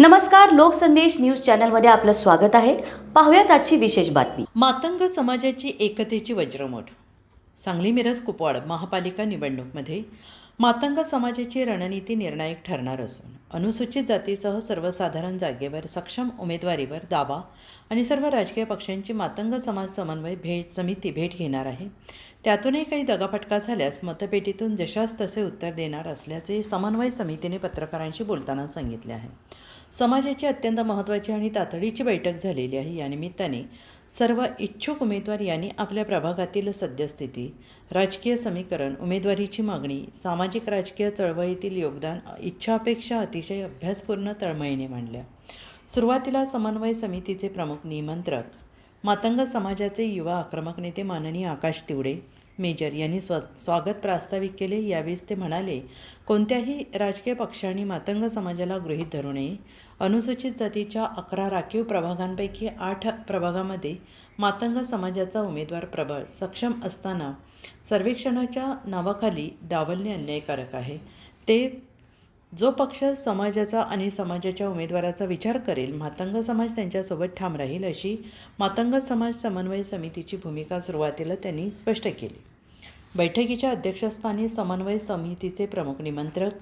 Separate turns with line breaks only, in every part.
नमस्कार लोकसंदेश न्यूज चॅनलमध्ये आपलं स्वागत आहे. पाहूयात आजची विशेष बातमी.
मातंग समाजाची एकतेची वज्रमोठ. सांगली मिरज कुपवाड महापालिका निवडणूकमध्ये मातंग समाजाची रणनीती निर्णायक ठरणार असून अनुसूचित जातीसह सर्वसाधारण जागेवर सक्षम उमेदवारीवर दावा आणि सर्व राजकीय पक्षांची मातंग समाज समन्वय भेट समिती भेट घेणार आहे. त्यातूनही काही दगाफटका झाल्यास मतपेटीतून जशास तसे उत्तर देणार असल्याचे समन्वय समितीने पत्रकारांशी बोलताना सांगितले आहे. समाजाची अत्यंत महत्त्वाची आणि तातडीची बैठक झालेली आहे. या निमित्ताने सर्व इच्छुक उमेदवार यांनी आपल्या प्रभागातील सद्यस्थिती राजकीय समीकरण उमेदवारीची मागणी सामाजिक राजकीय चळवळीतील योगदान इच्छा अपेक्षा अतिशय अभ्यासपूर्ण तळमळीने मांडल्या. सुरुवातीला समन्वय समितीचे प्रमुख निमंत्रक मातंग समाजाचे युवा आक्रमक नेते माननीय आकाश तिवडे मेजर यांनी स्व स्वागत प्रास्ताविक केले. यावेळेस ते म्हणाले कोणत्याही राजकीय पक्षांनी मातंग समाजाला गृहीत धरू नये. अनुसूचित जातीच्या अकरा राखीव प्रभागांपैकी आठ प्रभागामध्ये मातंग समाजाचा उमेदवार प्रबळ सक्षम असताना सर्वेक्षणाच्या नावाखाली डावलणे अन्यायकारक आहे. ते जो पक्ष समाजाचा आणि समाजाच्या उमेदवाराचा विचार करेल मातंग समाज त्यांच्यासोबत ठाम राहील अशी मातंग समाज समन्वय समितीची भूमिका सुरुवातीला त्यांनी स्पष्ट केली. बैठकीच्या अध्यक्षस्थानी समन्वय समितीचे प्रमुख निमंत्रक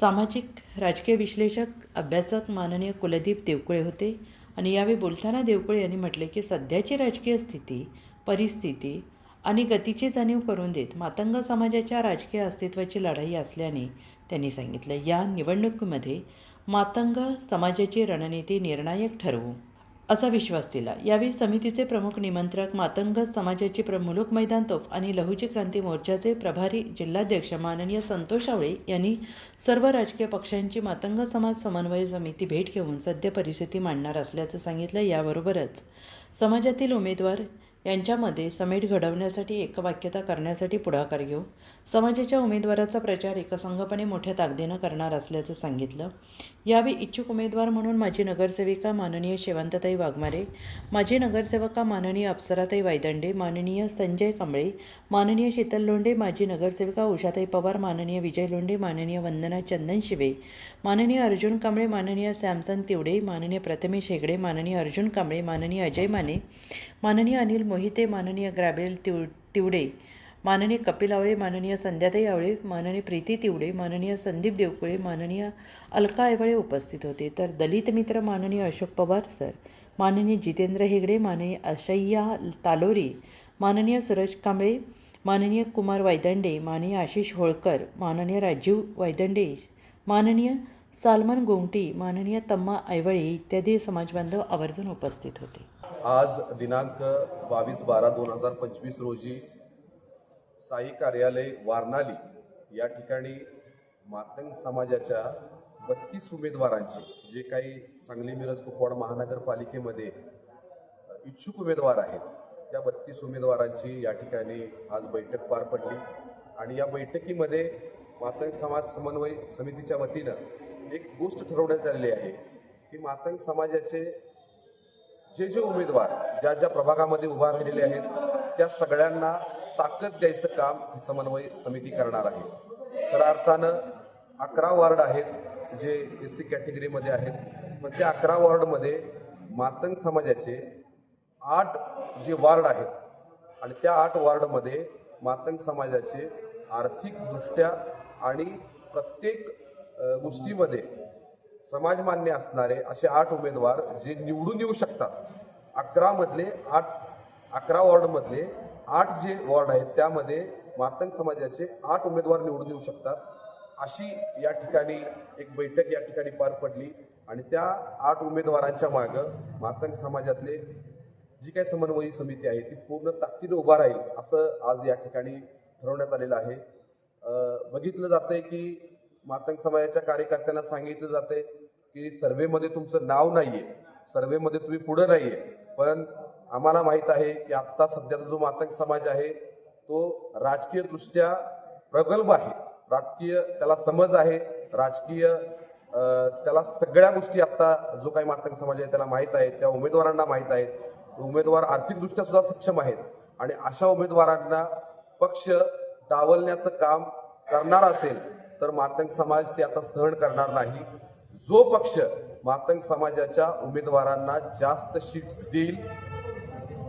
सामाजिक राजकीय विश्लेषक अभ्यासक माननीय कुलदीप देवकुळे होते आणि यावेळी बोलताना देवकुळे यांनी म्हटले की सध्याची राजकीय स्थिती परिस्थिती आणि गतीची जाणीव करून देत मातंग समाजाच्या राजकीय अस्तित्वाची लढाई असल्याने त्यांनी सांगितलं या निवडणुकीमध्ये मातंग समाजाची रणनीती निर्णायक ठरवू. असा विश्वास दिला. यावेळी समितीचे प्रमुख निमंत्रक मातंग समाजाचे प्रमुख मैदान तोफ आणि लहुजी क्रांती मोर्चाचे प्रभारी जिल्हाध्यक्ष माननीय संतोष आवळे यांनी सर्व राजकीय पक्षांची मातंग समाज समन्वय समिती भेट घेऊन सद्य परिस्थिती मांडणार असल्याचं सांगितलं. याबरोबरच समाजातील उमेदवार यांच्यामध्ये समेट घडवण्यासाठी एकवाक्यता करण्यासाठी पुढाकार घेऊ समाजाच्या उमेदवाराचा प्रचार एकसंघपणे मोठ्या ताकदीनं करणार असल्याचं सांगितलं. यावेळी इच्छुक उमेदवार म्हणून माजी नगरसेविका माननीय शेवंतताई वाघमारे माजी नगरसेवका माननीय अप्सराताई वायदंडे माननीय संजय कांबळे माननीय शीतल लोंढे माजी नगरसेविका उषाताई पवार माननीय विजय लोंढे माननीय वंदना चंदन शिवे माननीय अर्जुन कांबळे माननीय सॅमसन तिवडे माननीय प्रथमेश हेगडे माननीय अर्जुन कांबळे माननीय अजय माने माननीय अनिल मोहिते माननीय ग्रॅबेल तिव तिवडे माननीय कपिल आवळे माननीय संध्याताई आवळे माननीय प्रीती तिवडे माननीय संदीप देवकुळे माननीय अलका ऐवळे उपस्थित होते. तर दलित मित्र माननीय अशोक पवार सर माननीय जितेंद्र हेगडे माननीय अशय्या तालोरी माननीय सुरज कांबळे माननीय कुमार वायदंडे माननीय आशिष होळकर माननीय राजीव वायदंडे माननीय सालमन गोमटी माननीय तम्मा ऐवळे इत्यादी समाजबांधव आवर्जून उपस्थित होते.
आज दिनांक बावीस बारा दोन हजार पंचवीस रोजी साई कार्यालय वारणाली या ठिकाणी मातंग समाजाच्या बत्तीस उमेदवारांची जे काही सांगली मिरज कुपवाड महानगरपालिकेमध्ये इच्छुक उमेदवार आहेत त्या बत्तीस उमेदवारांची या ठिकाणी आज बैठक पार पडली. आणि या बैठकीमध्ये मातंग समाज समन्वय समितीच्या वतीनं एक गोष्ट ठरवण्यात आलेली आहे की मातंग समाजाचे जे जे उमेदवार ज्या ज्या प्रभागामध्ये उभा राहिलेले आहेत त्या सगळ्यांना ताकद द्यायचं काम ही समन्वय समिती करणार आहे. खऱ्या अर्थानं अकरा वॉर्ड आहेत जे एस सी कॅटेगरीमध्ये आहेत. पण त्या अकरा वॉर्डमध्ये मातंग समाजाचे आठ जे वार्ड आहेत आणि त्या आठ वॉर्डमध्ये मातंग समाजाचे आर्थिकदृष्ट्या आणि प्रत्येक गोष्टीमध्ये समाजमान्य असणारे असे आठ उमेदवार जे निवडून येऊ शकतात. अकरामधले आठ अकरा वॉर्डमधले आठ जे वॉर्ड आहेत त्यामध्ये मातंग समाजाचे आठ उमेदवार निवडून येऊ शकतात. अशी या ठिकाणी एक बैठक या ठिकाणी पार पडली आणि त्या आठ उमेदवारांच्या मागं मातंग समाजातले जी काही समन्वयी समिती आहे ती पूर्ण ताकदीने उभा राहील असं आज या ठिकाणी ठरवण्यात आलेलं आहे. बघितलं जातंय की मातंग समाजाच्या कार्यकर्त्यांना सांगितलं जातंय की सर्वेमध्ये तुमचं नाव नाही आहे सर्वेमध्ये तुम्ही पुढं नाही आहे पण आम्हाला माहीत आहे की आत्ता सध्याचा जो मातंग समाज आहे तो राजकीयदृष्ट्या प्रगल्भ आहे. राजकीय त्याला समज आहे. राजकीय त्याला सगळ्या गोष्टी आत्ता जो काही मातंग समाज आहे त्याला माहीत आहे त्या उमेदवारांना माहीत आहेत. उमेदवार आर्थिकदृष्ट्या सुद्धा सक्षम आहेत. आणि अशा उमेदवारांना पक्ष डावलण्याचं काम करणार असेल तर मातंग समाज ते आता सहन करणार नाही. जो पक्ष मातंग समाजाच्या उमेदवारांना जास्त सीट्स देईल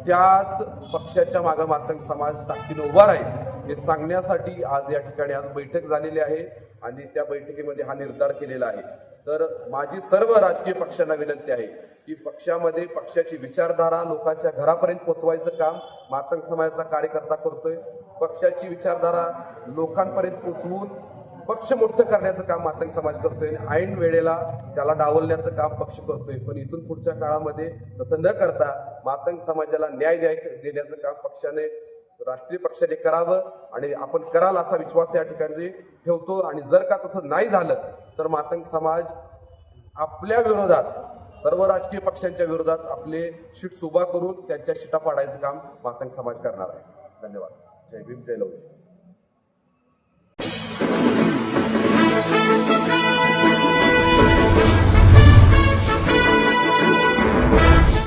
त्याच पक्षाच्या मागे मातंग समाज ताकदीनं उभा राहील हे सांगण्यासाठी आज या ठिकाणी आज बैठक झालेली आहे आणि त्या बैठकीमध्ये हा निर्धार केलेला आहे. तर माझी सर्व राजकीय पक्षांना विनंती आहे की पक्षामध्ये पक्षाची विचारधारा लोकांच्या घरापर्यंत पोचवायचं काम मातंग समाजाचा कार्यकर्ता करतोय. पक्षाची विचारधारा लोकांपर्यंत पोचवून पक्ष मोठं करण्याचं काम मातंग समाज करतोय आणि ऐन वेळेला त्याला डावलण्याचं काम पक्ष करतोय. पण इथून पुढच्या काळामध्ये तसं न करता मातंग समाजाला न्याय द्याय देण्याचं काम पक्षाने राष्ट्रीय पक्षाने करावं आणि आपण कराल असा विश्वास या ठिकाणी ठेवतो. आणि जर का तसं नाही झालं तर मातंग समाज आपल्या विरोधात सर्व राजकीय पक्षांच्या विरोधात आपले शीट्स उभा करून त्यांच्या शिटा पाडायचं काम मातंग समाज करणार आहे. धन्यवाद. जय भीम जय लवजी